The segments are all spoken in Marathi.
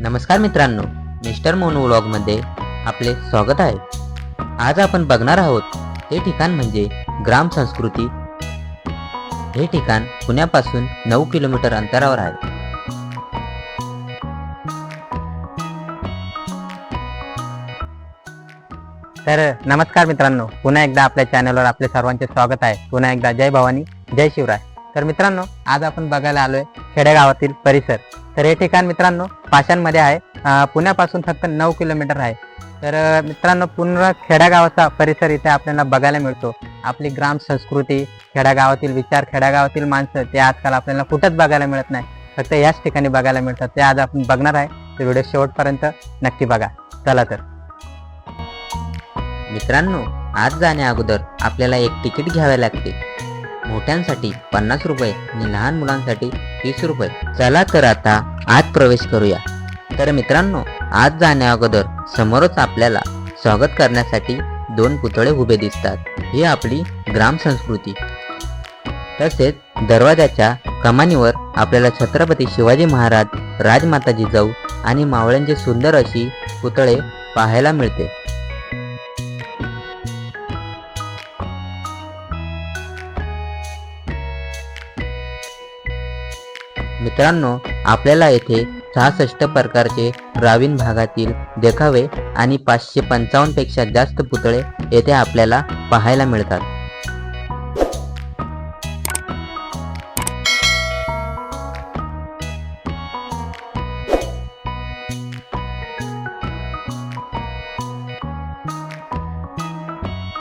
नमस्कार मित्रांनो मिस्टर मोनू व्लॉगमध्ये आपले स्वागत आहे. आज आपण बघणार आहोत हे ठिकाण म्हणजे ग्राम संस्कृती. हे ठिकाण पुण्यापासून नऊ किलोमीटर अंतरावर आहे. तर नमस्कार मित्रांनो पुन्हा एकदा आपल्या चॅनलवर आपले सर्वांचे स्वागत आहे. पुन्हा एकदा जय भवानी जय शिवराय. तर मित्रांनो आज आपण बघायला आलोय खेडेगावातील परिसर. तर हे ठिकाण मित्रांनो पाषाणमध्ये आहे. पुण्यापासून फक्त नऊ किलोमीटर आहे. तर मित्रांनो पूर्ण खेड्यागावाचा परिसर इथे आपल्याला बघायला मिळतो. आपली ग्राम संस्कृती खेड्यागावातील विचार खेड्यागावातील माणसं ते आजकाल आपल्याला कुठंच बघायला मिळत नाही. फक्त याच ठिकाणी बघायला मिळतात. ते आज आपण बघणार आहे. ते व्हिडिओ शेवटपर्यंत नक्की बघा. चला तर. मित्रांनो आज जाण्या अगोदर आपल्याला एक तिकीट घ्यावे लागते. मोठ्यांसाठी पन्नास रुपये आणि लहान मुलांसाठी तीस रुपये. चला तर आता आत प्रवेश करूया. तर मित्रांनो आज जाण्या अगोदर समोरच आपल्याला स्वागत करण्यासाठी दोन पुतळे उभे दिसतात. ही आपली ग्राम संस्कृती. तसेच दरवाजाच्या कमानीवर आपल्याला छत्रपती शिवाजी महाराज राजमाता जिजाऊ आणि मावळ्यांचे सुंदर अशी पुतळे पाहायला मिळते. मित्रांनो आपल्याला येथे सहासष्ट प्रकारचे ग्रामीण भागातील देखावे आणि पाचशे पंचावन्नपेक्षा जास्त पुतळे येथे आपल्याला पाहायला मिळतात.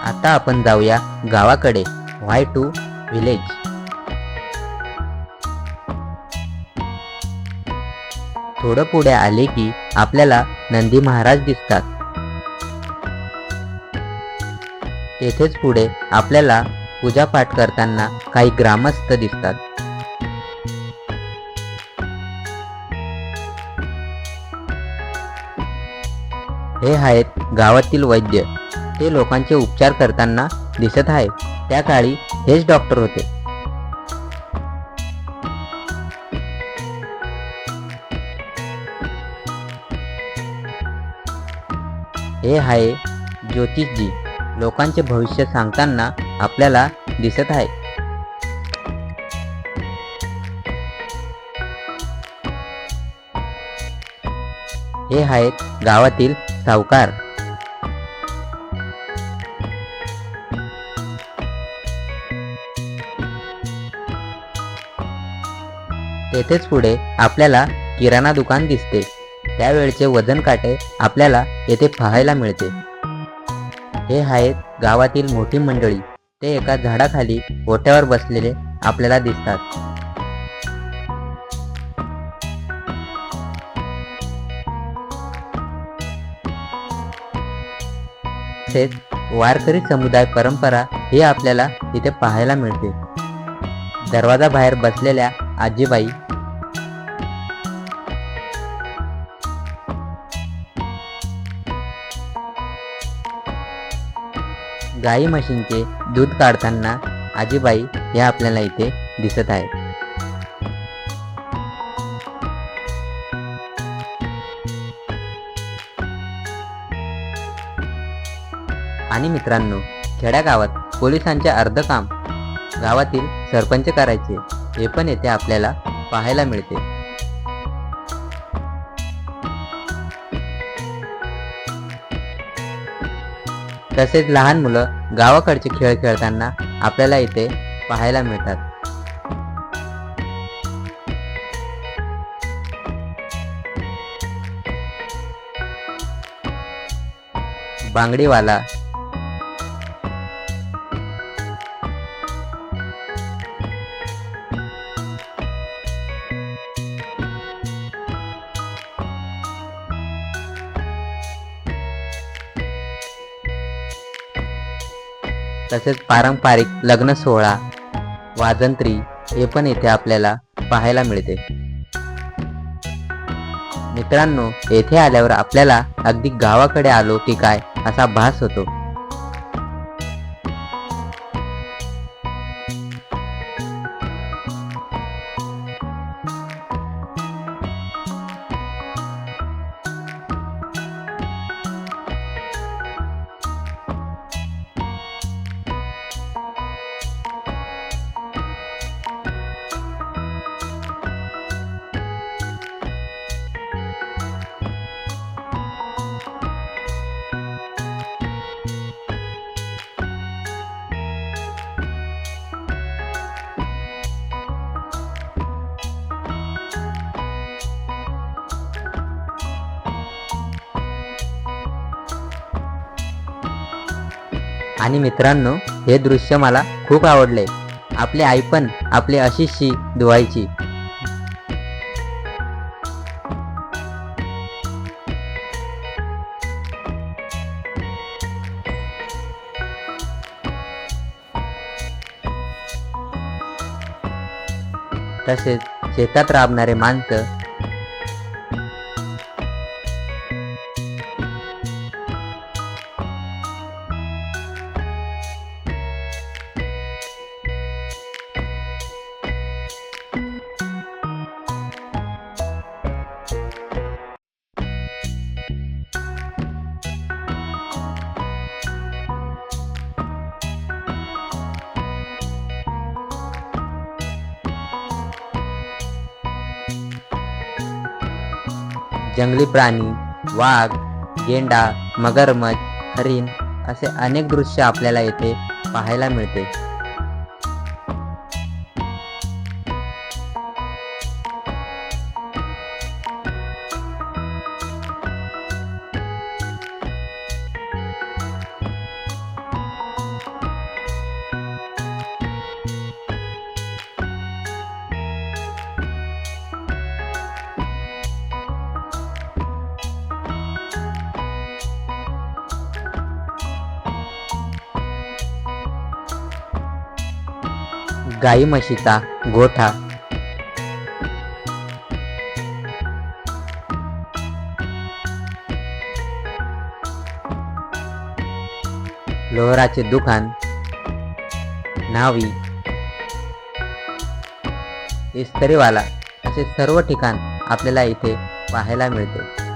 आता आपण जाऊया गावाकडे व्हाय टू व्हिलेज थोडं पुढे आले की आपल्याला नंदी महाराज दिसतात. तेथेच पुढे आपल्याला पूजापाठ करताना काही ग्रामस्थ दिसतात. हे आहेत गावातील वैद्य. ते लोकांचे उपचार करताना दिसत आहे त्या काळी हेच डॉक्टर होते. हे आहे ज्योतिषजी. लोकांचे भविष्य सांगताना आपल्याला दिसत आहे. हे आहेत गावातील सावकार. तेथेच पुढे आपल्याला किराणा दुकान दिसते. त्यावेळचे वजन काटे आपल्याला येथे पाहायला मिळते. हे आहेत गावातील मोठी मंडळी. ते एका झाडाखाली ओट्यावर बसलेले आपल्याला दिसतात. तसेच वारकरी समुदाय परंपरा ही आपल्याला इथे पाहायला मिळते. दरवाजा बाहेर बसलेल्या आजीबाई गाई म्हशींचे दूध काढताना आजीबाई हे आपल्याला इथे दिसत आहेत. आणि मित्रांनो खेड्यागावात पोलिसांचे अर्ध काम गावातील सरपंच करायचे हे पण येथे आपल्याला पाहायला मिळते. तसेच लहान मुलं गावाकडचे खेळ खेळताना आपल्याला इथे पाहायला मिळतात. बांगडीवाला तसेच पारंपरिक लग्न सोहळा वाजंत्री हे पण इथे आपल्याला पाहायला मिळते. मित्रांनो येथे आल्यावर आपल्याला अगदी गावाकडे आलो की काय असा भास होतो. आणि मित्रांनो हे दृश्य मला खूप आवडले. आपली आई पण आपली अशीचशी धुवायची. तसेच शेतात राबणारे माणसं जंगली प्राणी वाघ गेंडा मगरमच्छ हरिण असे अनेक दृश्य आपल्याला येथे पाहायला मिळते. गाई म्हशीचा गोठा. लोहराचे दुकान न्हावी. इस्त्रीवाला असे सर्व ठिकाण आपल्याला इथे पाहायला मिळते.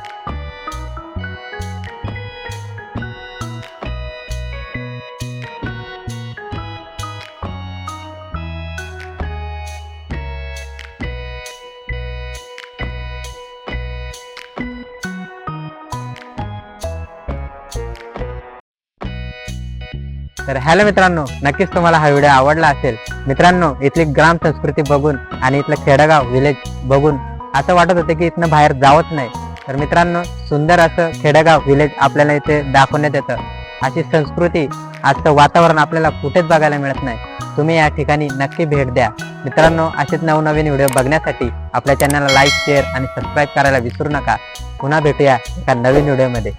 तर हॅलो मित्रांनो नक्कीच तुम्हाला हा व्हिडिओ आवडला असेल. मित्रांनो इथली ग्राम संस्कृती बघून आणि इथलं खेडगाव विलेज बघून असं वाटत होतं की इथनं बाहेर जावत नाही. तर मित्रांनो सुंदर असं खेडेगाव विलेज आपल्याला इथे दाखवण्यात येतं. अशी संस्कृती आजचं वातावरण आपल्याला कुठेच बघायला मिळत नाही. तुम्ही या ठिकाणी नक्की भेट द्या. मित्रांनो असेच नवनवीन व्हिडिओ बघण्यासाठी आपल्या चॅनलला लाईक शेअर आणि सबस्क्राईब करायला विसरू नका. पुन्हा भेटूया एका नवीन व्हिडिओमध्ये.